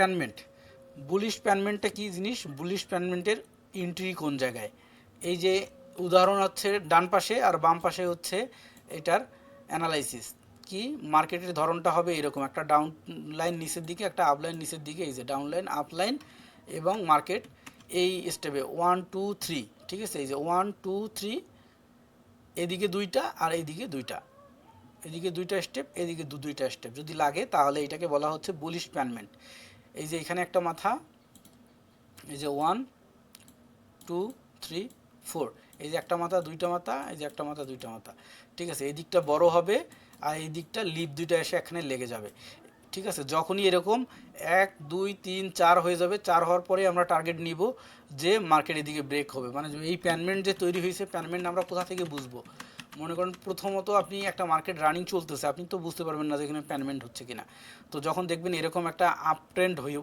প্যানমেন্ট। Bullish প্যানমেন্টটা কী জিনিস? Bullish প্যানমেন্টের entry কোন জায়গায়? এই যে উদাহরণ হচ্ছে ডান পাশে আর বাম পাশে হচ্ছে এটার অ্যানালাইসিস কি? মার্কেটের ধরনটা হবে এরকম। একটা ডাউন লাইন নিচের দিকে, একটা আপলাইন নিচের দিকে, এই যে ডাউন লাইন আপলাইন এবং মার্কেট এই স্টেপে ওয়ান টু থ্রি ঠিক আছে? এই যে ওয়ান টু থ্রি এদিকে দুইটা আর এইদিকে দুইটা। এদিকে দুইটা স্টেপ এদিকে দু দুইটা স্টেপ যদি লাগে তাহলে এটাকে বলা হচ্ছে বুলিশ প্যানমেন্ট। এই যে এখানে একটা মাথা, এই যে ওয়ান টু থ্রি ফোর এই যে একটা মাথা, দুইটা মাথা, এই যে একটা মাথা, দুইটা মাথা। ঠিক আছে, এই দিকটা বড় হবে আর এই দিকটা লিপ দুইটা এসে এখানে লেগে যাবে। ঠিক আছে, যখনই এরকম এক, দুই, তিন, চার হয়ে যাবে, চার হওয়ার পরে আমরা টার্গেট নিব যে মার্কেট এদিকে ব্রেক হবে। মানে এই প্যানমেন্ট যে তৈরি হয়েছে প্যানমেন্ট আমরা কোথা থেকে বুঝব? মনে করেন প্রথমত আপনি একটা মার্কেট রানিং চলতেছে, আপনি তো বুঝতে পারবেন না যে এখানে প্যানমেন্ট হচ্ছে কিনা। তো যখন দেখবেন এরকম একটা আপ ট্রেন্ড হয়ে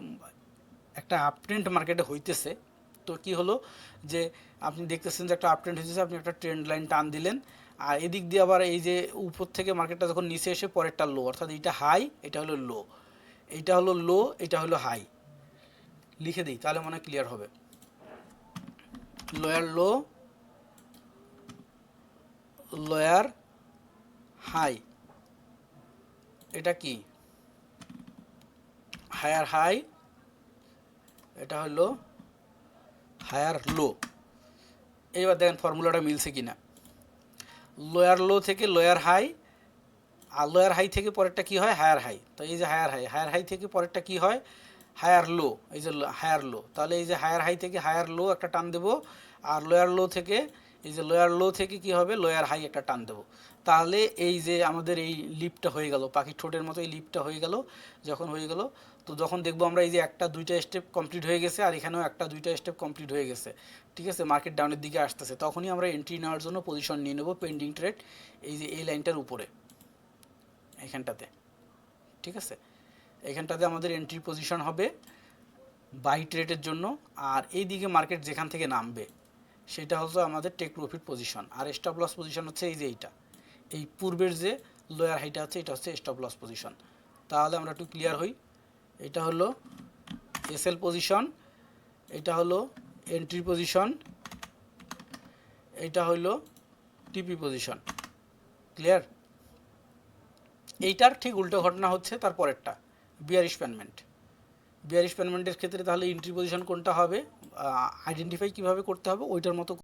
একটা আপ ট্রেন্ড মার্কেটে হইতেছে, তো কি হলো যে আপনি দেখতেছেন যে একটা আপ ট্রেন্ড হইতেছে, আপনি একটা ট্রেন্ড লাইন টান দিলেন, আর এদিক দিয়ে আবার এই যে উপর থেকে মার্কেটটা যখন নিচে এসে পরেরটা লো অর্থাৎ এইটা হাই এটা হলো লো এইটা হলো লো এটা হলো হাই লিখে দিই, তাহলে মনে ক্লিয়ার হবে। Lower low lower high. এটা কি? Higher high. এটা হলো হায়ার লো। এইবার দেখেন ফর্মুলাটা মিলছে কিনা। লোয়ার লো থেকে লোয়ার হাই, আর লোয়ার হাই থেকে পরেরটা কি হয়? Higher high. তো এই যে হায়ার হাই হায়ার হাই থেকে পরেরটা কি হয়? Higher low. এই যে হায়ার লো। তাহলে এই যে হায়ার হাই থেকে হায়ার লো একটা টান দেবো, আর লোয়ার লো থেকে এই যে লোয়ার লো থেকে কি হবে? লোয়ার হাই একটা টান দেবো। তাহলে এই যে আমাদের এই লিপটা হয়ে গেল, পাখির ঠোঁটের মতো এই লিপটা হয়ে গেল, যখন হয়ে গেল, তো যখন দেখব আমরা এই যে একটা, দুইটা স্টেপ কমপ্লিট হয়ে গেছে আর এখানেও একটা, দুইটা স্টেপ কমপ্লিট হয়ে গেছে। ঠিক আছে? মার্কেট ডাউনের দিকে আসতেছে। তখনই আমরা এন্ট্রি নেওয়ার জন্য পজিশন নিয়ে নেব পেন্ডিং ট্রেড এই যে এই লাইনটার উপরে, এখানটাতে। ঠিক আছে? এখানটাতে আমাদের এন্ট্রি পজিশন হবে বাই ট্রেডের জন্য, আর এই দিকে মার্কেট যেখান থেকে নামবে। সেটা হলো আমাদের টেক প্রফিট পজিশন আর স্টপ লস পজিশন হচ্ছে এই যে এইটা। এই পূর্বের যে লোয়ার হাইটা আছে, এটা হচ্ছে স্টপ লস পজিশন তাহলে আমরা একটু ক্লিয়ার হই। এটা হলো এসএল পজিশন এটা হলো এন্ট্রি পজিশন এটা হলো টিপি পজিশন ক্লিয়ার এইটার ঠিক উল্টো ঘটনা হচ্ছে তার পরেরটা বিয়ারিশ প্যানমেন্ট বিয়ারিশ প্যানমেন্টের ক্ষেত্রে তাহলে এন্ট্রি পজিশন কোনটা হবে? আইডেন্টিফাই কীভাবে করতে হবে? ওইটার মতো